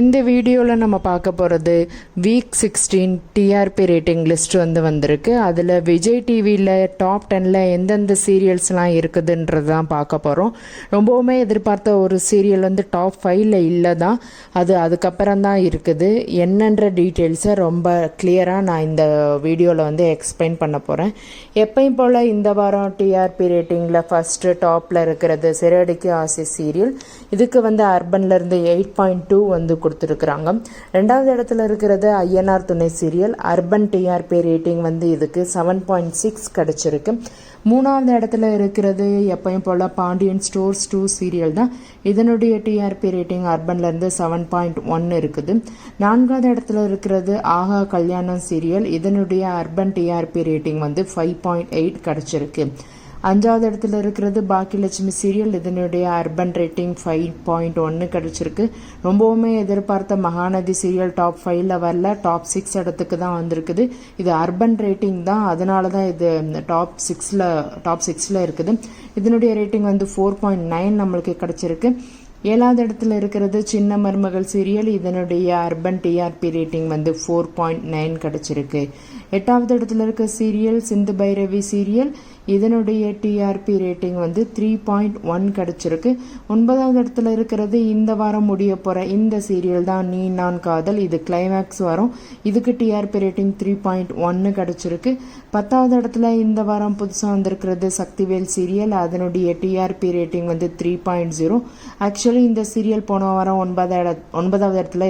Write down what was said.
இந்த வீடியோவில் நம்ம பார்க்க போகிறது week sixteen TRP rating list வந்து வந்திருக்கு. அதில் விஜய் டிவியில் டாப் டெனில் எந்தெந்த சீரியல்ஸ்லாம் இருக்குதுன்றது தான் பார்க்க போகிறோம் ரொம்பவுமே எதிர்பார்த்த ஒரு சீரியல் வந்து டாப் ஃபைவ்ல இல்லை தான். அது அதுக்கப்புறம் தான் இருக்குது. என்னன்ற டீட்டெயில்ஸை ரொம்ப கிளியராக நான் இந்த வீடியோவில் வந்து எக்ஸ்பிளைன் பண்ண போகிறேன் எப்பயும் போல் இந்த வாரம் டிஆர்பி ரேட்டிங்கில் ஃபஸ்ட்டு டாப்பில் இருக்கிறது சிறடிக்கு ஆசை சீரியல் இதுக்கு வந்து அர்பன்லேருந்து எயிட் பாயிண்ட் டூ வந்து கொடுத்துருக்குறாங்க. ரெண்டாவது இடத்துல இருக்கிறது ஐஎன்ஆர் துணை சீரியல் அர்பன் டிஆர்பி ரேட்டிங் வந்து இதுக்கு செவன் பாயிண்ட் சிக்ஸ் கிடச்சிருக்கு. மூணாவது இடத்துல இருக்கிறது எப்பயும் போல் பாண்டியன் ஸ்டோர்ஸ் டூ சீரியல் தான். இதனுடைய டிஆர்பி ரேட்டிங் அர்பன்லேருந்து செவன் பாயிண்ட் ஒன் இருக்குது. நான்காவது இடத்துல இருக்கிறது ஆஹா கல்யாணம் சீரியல் இதனுடைய அர்பன் டிஆர்பி ரேட்டிங் வந்து ஃபைவ் பாயிண்ட் எயிட் கிடச்சிருக்கு. அஞ்சாவது இடத்துல இருக்கிறது பாக்கியலட்சுமி சீரியல் இதனுடைய அர்பன் ரேட்டிங் ஃபைவ் பாயிண்ட் ஒன்று கிடச்சிருக்கு. ரொம்பவுமே எதிர்பார்த்த மகாநதி சீரியல் டாப் ஃபைவ்ல வரல. டாப் சிக்ஸ் இடத்துக்கு தான் வந்திருக்குது. இது அர்பன் ரேட்டிங் தான். அதனால தான் இது டாப் சிக்ஸில் டாப் சிக்ஸில் இருக்குது. இதனுடைய ரேட்டிங் வந்து ஃபோர் பாயிண்ட் நைன் நம்மளுக்கு கிடச்சிருக்கு. ஏழாவது இடத்துல இருக்கிறது சின்ன மருமகள் சீரியல். இதனுடைய அர்பன் டிஆர்பி ரேட்டிங் வந்து ஃபோர் பாயிண்ட் நைன் கிடச்சிருக்கு. எட்டாவது இடத்துல இருக்க சீரியல் சிந்து பைரவி சீரியல் இதனுடைய டிஆர்பி ரேட்டிங் வந்து த்ரீ பாயிண்ட் ஒன் கிடச்சிருக்கு. ஒன்பதாவது இடத்துல இருக்கிறது இந்த வாரம் முடிய போகிற இந்த சீரியல் தான் நீ நான் காதல். இது கிளைமேக்ஸ் வரும். இதுக்கு டிஆர்பி ரேட்டிங் த்ரீ பாயிண்ட் ஒன்று கிடச்சிருக்கு. பத்தாவது இடத்துல இந்த வாரம் புதுசாக வந்திருக்கிறது சக்திவேல் சீரியல். அதனுடைய டிஆர்பி ரேட்டிங் வந்து த்ரீ பாயிண்ட் ஜீரோ ஆக்சுவல் இந்த சீரியல் போன வாரம் ஒன்பதாவது இட ஒன்பதாவது இடத்துல